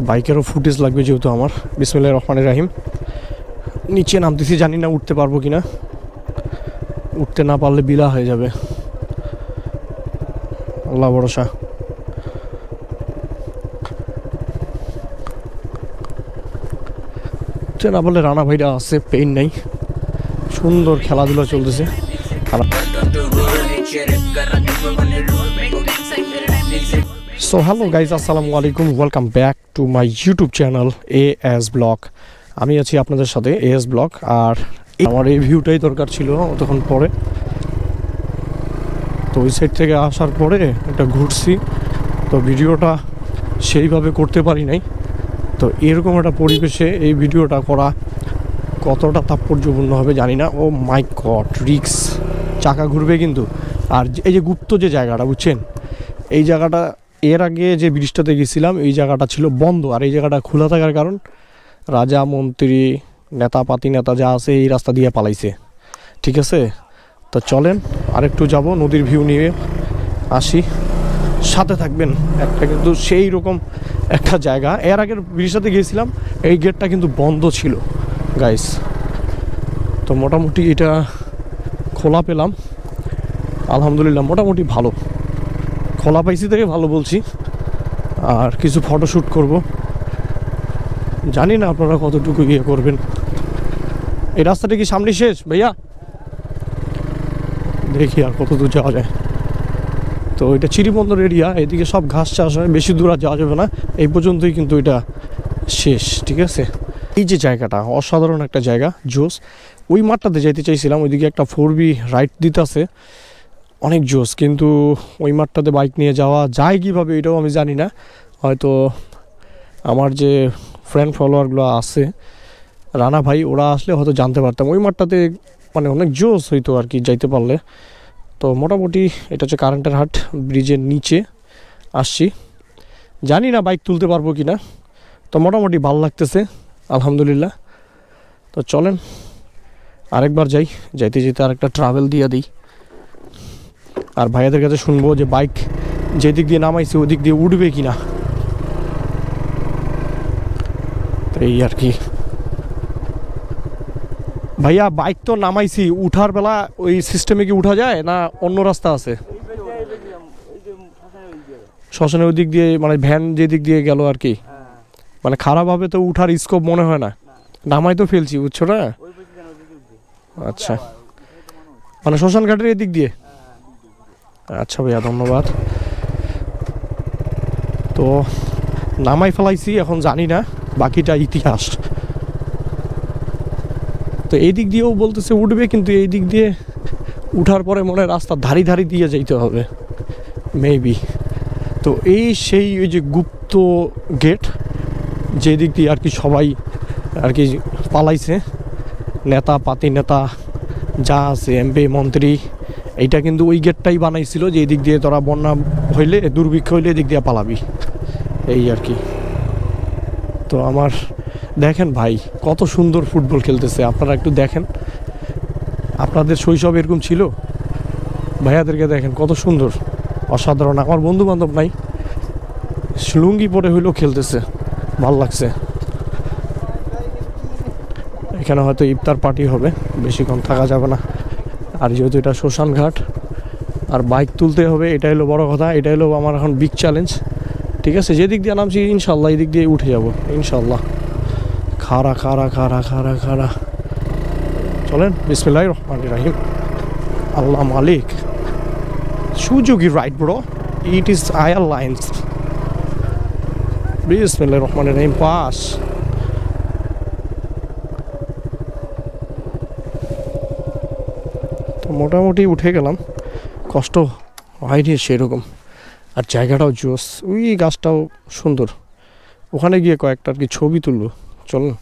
বাইকেরও footage লাগবে যেহেতু আমার। বিসমিল্লাহ রহমানের রাহিম। নিচে নামতেছি, জানি না উঠতে পারব কি না উঠতে না পারলে বিলা হয়ে যাবে। আল্লাহ ভরসা। উঠতে না পারলে রানা ভাইরা আছে পেইন নাই। সুন্দর খেলাধুলা চলতেছে। আর সো হ্যালো গাইজ আসসালামু আলাইকুম welcome back to my YouTube channel A S vlog আমি আছি আপনাদের সাথে এ এস ব্লগ আর আমার এই ভিউটাই দরকার ছিল তখন পরে। তো ওই সাইড থেকে আসার পরে একটা ঘুরছি। তো ভিডিওটা সেইভাবে করতে পারি নাই। তো এরকম একটা পরিবেশে এই ভিডিওটা করা কতটা তাৎপর্যপূর্ণ হবে জানি না। ও মাই গড রিক্স চাকা ঘুরবে কিন্তু। আর এই যে গুপ্ত যে জায়গাটা, বুঝছেন? এই জায়গাটা এর আগে যে ব্রিজটাতে গেছিলাম, এই জায়গাটা ছিল বন্ধ। আর এই জায়গাটা খোলা থাকার কারণ রাজা, মন্ত্রী, নেতা, পাতি, নেতা যা আছে এই রাস্তা দিয়ে পালাইছে। ঠিক আছে? তো চলেন, আরেকটু যাব নদীর ভিউ নিয়ে। আসি। সাথে থাকবেন। একটা কিন্তু সেই রকম একটা জায়গা। এর আগের ব্রিজটাতে গিয়েছিলাম, এই গেটটা কিন্তু বন্ধ ছিল। গাইস তো মোটামুটি এটা খোলা পেলাম। আলহামদুলিল্লাহ, মোটামুটি ভালো। খোলা পাইছি থেকে ভালো বলছি। আর কিছু ফটোশ্যুট করব। জানি না আপনারা কতটুকু ইয়ে করবেন। এই রাস্তাটা কি সামনে শেষ, ভাইয়া? দেখি আর কত দূর যাওয়া যায়। তো এটা চিরিবন্দর এরিয়া এদিকে সব ঘাস চাষ হয়, বেশি দূর আর যাওয়া যাবে না। এই পর্যন্তই কিন্তু এটা শেষ, ঠিক আছে? এই যে জায়গাটা, অসাধারণ একটা জায়গা, জোস। ওই মাঠটাতে যাইতে চাইছিলাম, ওইদিকে একটা ফোর বি রাইড দিতেছে। অনেক জোস কিন্তু ওই মাঠটাতে বাইক নিয়ে যাওয়া যায় কীভাবে এটাও আমি জানি না। হয়তো আমার যে ফ্রেন্ড ফলোয়ারগুলো আছে, রানা ভাই, ওরা আসলে হয়তো জানতে পারতাম। ওই মাঠটাতে মানে অনেক জোস হইতো আর কি যাইতে পারলে। তো মোটামুটি এটা হচ্ছে কারেন্টের হাট, ব্রিজের নিচে আসছি। জানি না বাইক তুলতে পারব কি না তো মোটামুটি ভালো লাগতেছে, আলহামদুলিল্লাহ। তো চলেন, আরেকবার যাই। যাইতে যেতে আরেকটা ট্রাভেল দিয়ে দিই। আর ভাইয়াদের কাছে শুনব যে বাইক যে দিক দিয়ে নামাইছে ওই দিক দিয়ে উঠবে কি না এই আর কি। ভাইয়া বাইক তো নামাইছি উঠার বেলা ওই সিস্টেমে কি উঠা যায় না অন্য রাস্তা আছে? শ্মশানের ওই দিক দিয়ে মানে ভ্যান যে দিক দিয়ে গেল আর কি। মানে খারাপভাবে তো উঠার স্কোপ মনে হয় না। নামাই তো ফেলছি বুঝছ না? আচ্ছা। মানে শ্মশান ঘাটের এদিক দিয়ে? আচ্ছা ভাইয়া, ধন্যবাদ। তো নামাই ফেলাইছি, এখন জানি না, বাকিটা ইতিহাস। তো এই দিক দিয়েও বলতেছে উঠবে, কিন্তু এই দিক দিয়ে উঠার পরে মনে রাস্তার ধারি ধারি দিয়ে যাইতে হবে। মেবি তো এই সেই ওই যে গুপ্ত গেট, যে দিক দিয়ে আর কি সবাই আর কি পালাইছে। নেতা, পাতি নেতা, যা আছে, এমপি, মন্ত্রী এইটা কিন্তু ওই গেটটাই বানাইছিল যে এই দিক দিয়ে তোরা বন্যা হইলে, দুর্ভিক্ষ হইলে এদিক দিয়ে পালাবি। এই আর কি। তো আমার, দেখেন ভাই, কত সুন্দর ফুটবল খেলতেছে, আপনারা একটু দেখেন। আপনাদের শৈশব এরকম ছিল? ভাইয়াদেরকে দেখেন, কত সুন্দর, অসাধারণ। আমার বন্ধু বান্ধব নাই, লুঙ্গি পরে হইলেও খেলতেছে, ভালো লাগছে। এখানে হয়তো ইফতার পার্টি হবে, বেশিক্ষণ থাকা যাবে না। আর যেহেতু এটা শ্মশান ঘাট, আর বাইক তুলতে হবে এটা হলো বড় কথা এটা হলো আমার এখন বিগ চ্যালেঞ্জ ঠিক আছে? যেদিক দিয়ে নামছি ইনশাল্লাহ এই দিক দিয়ে উঠে যাব ইনশাল্লাহ খারা খারা খারা খারা খারা চলেন বিসমিল্লাহ রহমান রাহিম। আল্লাহ মালিক। সুযোগী right bro it is airlines বিসমিল্লাহ রহমান রাহিম, পাস। মোটামুটি উঠে গেলাম। কষ্ট হয়নি সেরকম। আর জায়গাটাও জোস। ওই গাছটাও সুন্দর। ওখানে গিয়ে কয়েকটা আর কি ছবি তুলবো। চলুন